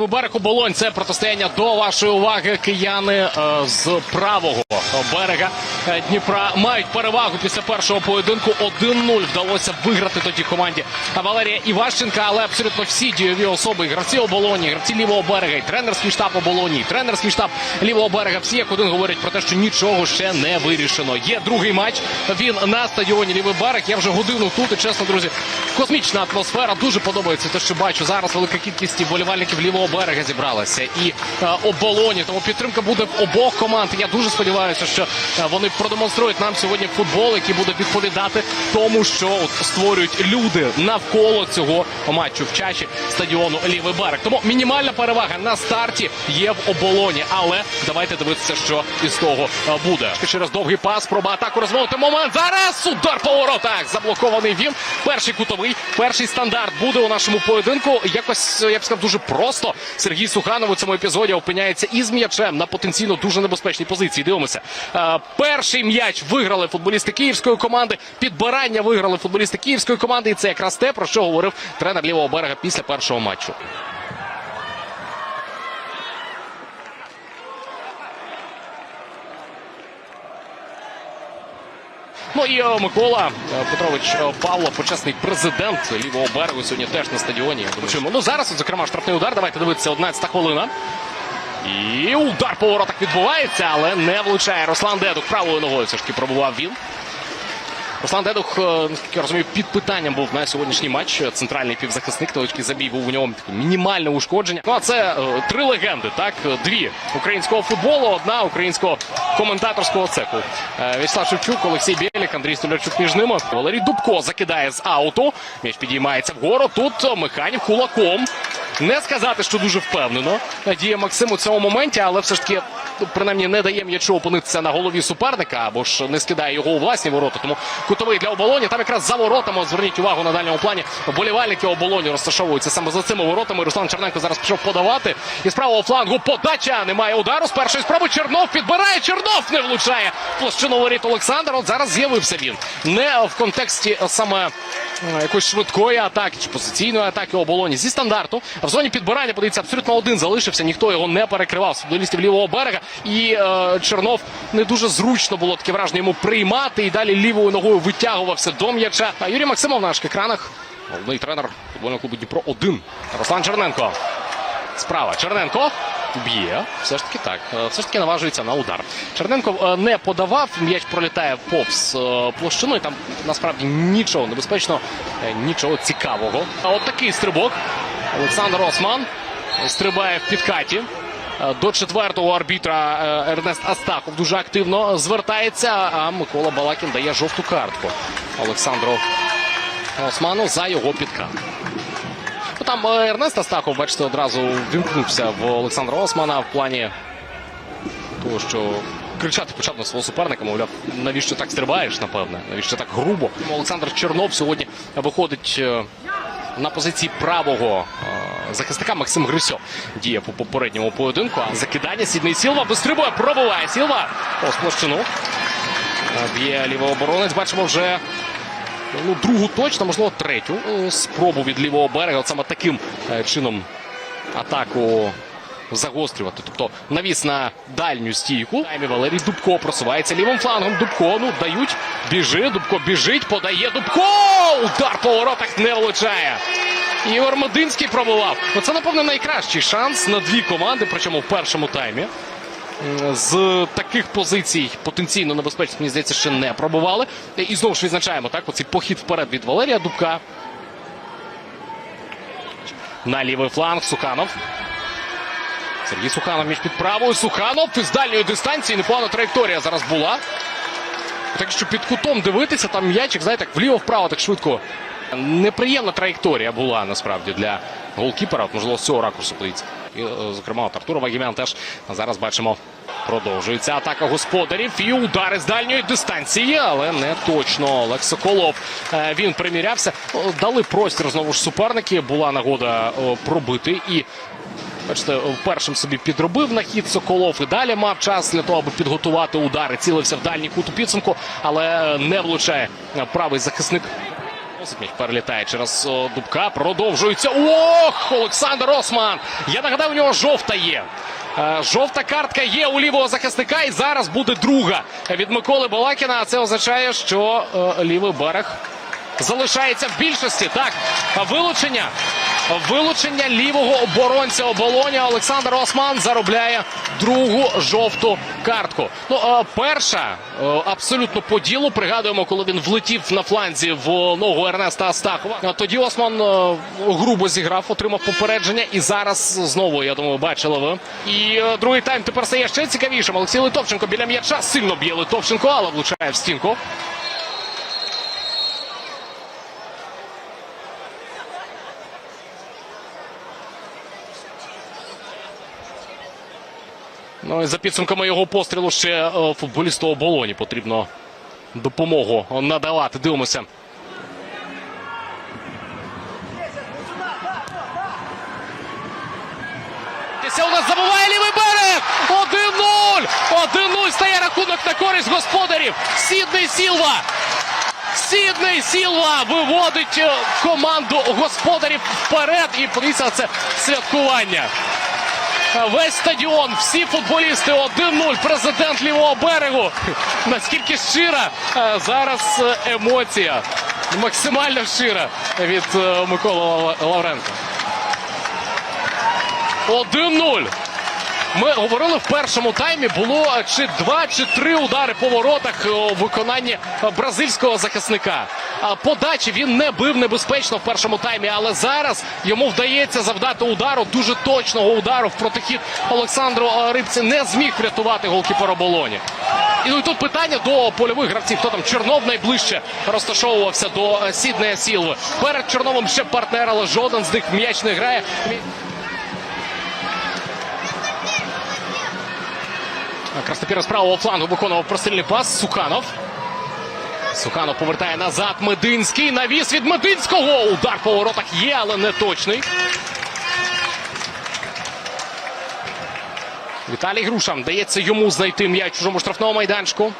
Лівий берег оболонь. Це протистояння до вашої уваги. Кияни е, з правого берега Дніпра мають перевагу після першого поєдинку. 1-0 вдалося виграти тоді команді Валерія Іващенка. Але абсолютно всі дієві особи, гравці оболоні, гравці лівого берега, і тренерський штаб оболоні, і тренерський штаб лівого берега. Всі як один говорять про те, що нічого ще не вирішено. Є другий матч. Він на стадіоні Лівий берег. Я вже годину тут. І чесно, друзі, космічна атмосфера. Дуже подобається те, що бачу зараз. Велика кількість болівальників лівого берега зібралася і е, оболоні. Тому підтримка буде в обох команд. Я дуже сподіваюся, що е, вони продемонструють нам сьогодні футбол, який буде відповідати тому, що от створюють люди навколо цього матчу в чаші стадіону Лівий берег. Тому мінімальна перевага на старті є в оболоні. Але давайте дивитися, що із того е, буде. Через довгий пас, проба атаку розводити момент. Зараз удар по воротах. Заблокований він. Перший кутовий, перший стандарт буде у нашому поєдинку. Якось я б сказав дуже просто. Сергій Суханов у цьому епізоді опиняється із м'ячем на потенційно дуже небезпечній позиції. Дивимося. Е, Перший м'яч виграли футболісти київської команди. Підбирання виграли футболісти київської команди. І це якраз те, про що говорив тренер лівого берега після першого матчу. Ну і е, Микола е, Петрович е, Павло, почесний президент лівого берегу, сьогодні теж на стадіоні. Я думаю. Ну зараз, зокрема, штрафний удар. Давайте дивитися, 11 хвилина. І удар по воротах відбувається, але не влучає. Руслан Дедух правою ногою все ж таки пробував він. Руслан Дедух, е, наскільки я розумію, під питанням був на сьогоднішній матч. Центральний півзахисник, невеличкий забій був у нього мінімальне ушкодження. Ну а це е, три легенди, так дві українського футболу, одна українського коментаторського цеху. Е, Вячеслав Шевчук, Олексій Бєлік, Андрій Столярчук між ними. Валерій Дубко закидає з ауту. М'яч підіймається вгору. Тут Механів кулаком. Не сказати, що дуже впевнено діє Максим у цьому моменті, але все ж таки, ну, принаймні, не дає м'ячу опинитися на голові суперника або ж не скидає його у власні ворота. Тому кутовий для оболоні. Там якраз за воротами. Зверніть увагу на дальньому плані. Болівальники оболоні розташовуються саме за цими воротами. Руслан Черненко зараз пішов подавати. І з правого флангу подача. Немає удару. З першої спроби Чернов підбирає. Чернов не влучає площину воріт Олександр. От зараз з'явився він. Не в контексті саме якоїсь швидкої атаки чи позиційної атаки оболоні зі стандарту. В зоні підбирання подивіться, абсолютно один залишився. Ніхто його не перекривав футболістів лівого берега. І е, Чернов не дуже зручно було таке враження йому приймати. І далі лівою ногою витягувався до м'яча. А Юрій Максимов на наших екранах. Головний тренер футбольного клубу Дніпро 1. Руслан Черненко. Справа. Черненко б'є. Все ж таки так. Е, Все ж таки наважується на удар. Черненко е, не подавав. М'яч пролітає повз е, площину. І там насправді нічого небезпечного, нічого цікавого. А от такий стрибок. Олександр Осман стрибає в підкаті. До четвертого арбітра Ернест Астахов дуже активно звертається. А Микола Балакін дає жовту картку Олександру Осману за його підкат. Там е, Ернест Астахов, бачите, одразу вімкнувся в Олександра Османа в плані того, що кричати почав на свого суперника, мовляв, навіщо так стрибаєш, напевне, навіщо так грубо. Олександр Чернов сьогодні виходить е, на позиції правого е, захисника Максим Грисьо діє по попередньому поєдинку. А закидання Сідний Сілва вистрибує, пробиває Сілва. Ось площину. Е, Б'є лівооборонець. Бачимо вже ну, другу точно, можливо, третю е, спробу від лівого берега. От саме таким е, чином атаку загострювати. Тобто навіс на дальню стійку. Валерій Дубко просувається лівим флангом. Дубко, ну дають. Біжи, Дубко біжить, подає Дубко! Удар по воротах не влучає. Ігор Мединський пробував. Ну, це, напевно, найкращий шанс на дві команди, причому в першому таймі. З таких позицій потенційно небезпечних, мені здається, ще не пробували. І знову ж відзначаємо так, оцей похід вперед від Валерія Дубка. На лівий фланг Суханов. Сергій Суханов між під правою. Суханов з дальньої дистанції. Непогана траєкторія зараз була. Так що під кутом дивитися, там м'ячик, знаєте, так вліво-вправо так швидко. Неприємна траєкторія була насправді для голкіпера. Можливо, з цього ракурсу подивіться. І, е, зокрема, от Артур Вагімян теж зараз бачимо. Продовжується атака господарів і удари з дальньої дистанції, але не точно. Олег Соколов е, він примірявся. Дали простір знову ж суперники. Була нагода пробити і. Бачите, першим собі підробив на хід Соколов і далі мав час для того, аби підготувати удари. Цілився в дальній кут у підсумку, але не влучає правий захисник М'яч перелітає через Дубка. Продовжується. Ох! Олександр Осман! Я нагадав, у нього жовта є. Е, Жовта картка є у лівого захисника, і зараз буде друга від Миколи Балакіна. А це означає, що е, лівий берег залишається в більшості. Так, вилучення. Вилучення лівого оборонця оболоня Олександр Осман заробляє другу жовту картку. Ну, перша е, абсолютно по ділу. Пригадуємо, коли він влетів на фланзі в ногу Ернеста Астахова. Тоді Осман е, грубо зіграв, отримав попередження. І зараз знову, я думаю, бачили ви. І е, другий тайм тепер стає ще цікавішим. Олексій Литовченко біля м'яча сильно б'є Литовченко, але влучає в стінку. Ну і за підсумками його пострілу ще е, футболісту оболоні потрібно допомогу надавати. Дивимося. У нас забуває лівий берег! 1-0! 1-0 стає рахунок на користь господарів. Сідний Сілва. Сідний Сілва виводить е, команду господарів вперед. І це святкування. Весь стадіон, всі футболісти 1-0. Президент лівого берегу. Наскільки щира е, зараз е, емоція. Максимально щира від е, Миколи Лав- Лавренка. 1-0. Ми говорили в першому таймі. Було чи два, чи три удари по воротах у виконанні бразильського захисника. Подачі він не бив небезпечно в першому таймі, але зараз йому вдається завдати удару дуже точного удару в протихід Олександру Рибці не зміг врятувати голкіпер оболоні. І ну, і тут питання до польових гравців. Хто там Чернов найближче розташовувався до е, Сіднея Сілви. Перед Черновим ще партнер, але жоден з них м'яч не грає. Краснопір з правого флангу виконував прострільний пас. Суканов. Суканов повертає назад. Мединський. Навіс від Мединського. Удар по воротах є, але не точний. Віталій Груша дається йому знайти м'яч чужому штрафному майданчику.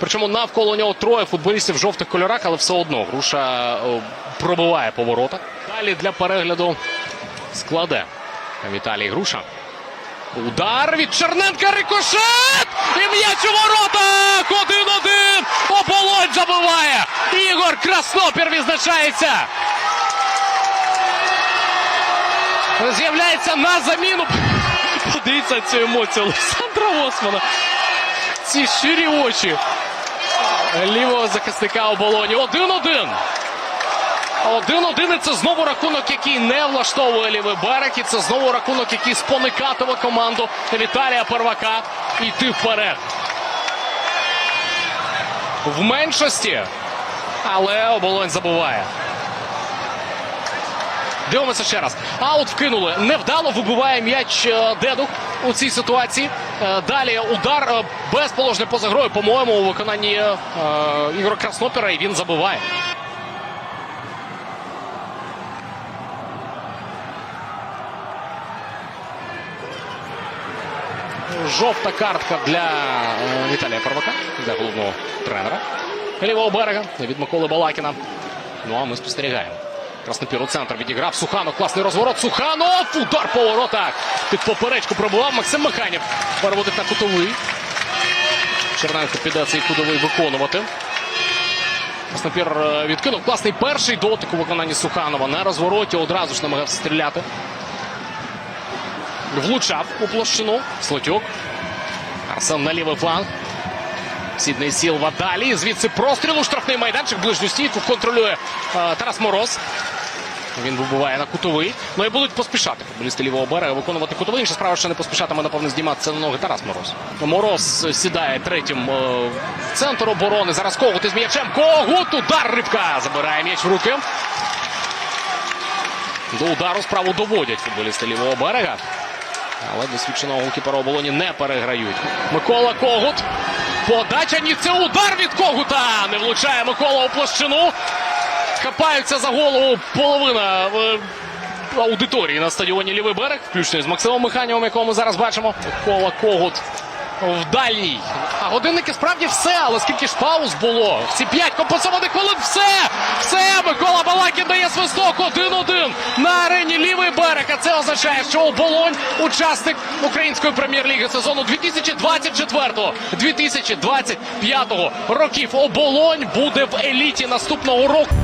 Причому навколо нього троє футболістів в жовтих кольорах, але все одно Груша пробиває по воротах. Далі для перегляду складе Віталій Груша. Удар від Черненка рикошет! І м'яч у воротах! 1-1! Оболонь забиває! Ігор Краснопір відзначається! З'являється на заміну. Подивіться цю емоцію Олександра Османа. Ці щирі очі лівого захисника оболоні. 1-1. 1-1 і це знову рахунок, який не влаштовує лівий берег. І це знову рахунок, який споникатиме команду Віталія Первака йти вперед. В меншості, але оболонь забуває. Дивимося ще раз. Аут вкинули. Невдало вибиває м'яч е, Дедух у цій ситуації. Е, Далі удар е, без положення поза грою, по-моєму, у виконанні Ігора Краснопера, і він забиває. Жовта картка для е, Віталія Первака, для головного тренера лівого берега від Миколи Балакіна. Ну а ми спостерігаємо. Краснопір у центр відіграв. Суханов. Класний розворот. Суханов! Удар по воротах. Під поперечку пробував Максим Механів. Переводить на кутовий. Черненко піде цей кутовий виконувати. Краснопір е, відкинув. Класний перший дотик у виконанні Суханова. На розвороті одразу ж намагався стріляти. Влучав у площину. Слотюк. Арсен на лівий фланг. Сідний Сілва далі. Звідси простріл у штрафний майданчик. Ближню стійку контролює е, Тарас Мороз. Він вибуває на кутовий. Ну і будуть поспішати футболісти лівого берега виконувати кутовий. Інша справа, що не поспішатиме, напевно, зніматися на ноги Тарас Мороз. Мороз сідає третім е, в центр оборони. Зараз Когут із м'ячем. Когут! Удар рибка! Забирає м'яч в руки. До удару справу доводять футболісти лівого берега. Але досвідченого голкіпера оболоні не переграють. Микола Когут. Подача ні, це удар від Когута. Не влучає Микола у площину. Хапаються за голову половина е, аудиторії на стадіоні Лівий берег, включно з Максимом Механівим, якого ми зараз бачимо. Микола Когут в дальній. А годинники справді все, але скільки ж пауз було? Ці п'ять компенсованих хвилин. Все! Дає свисток 1-1 на арені лівий берег. А це означає, що оболонь учасник української прем'єр-ліги сезону 2024-2025 років. Оболонь буде в еліті наступного року.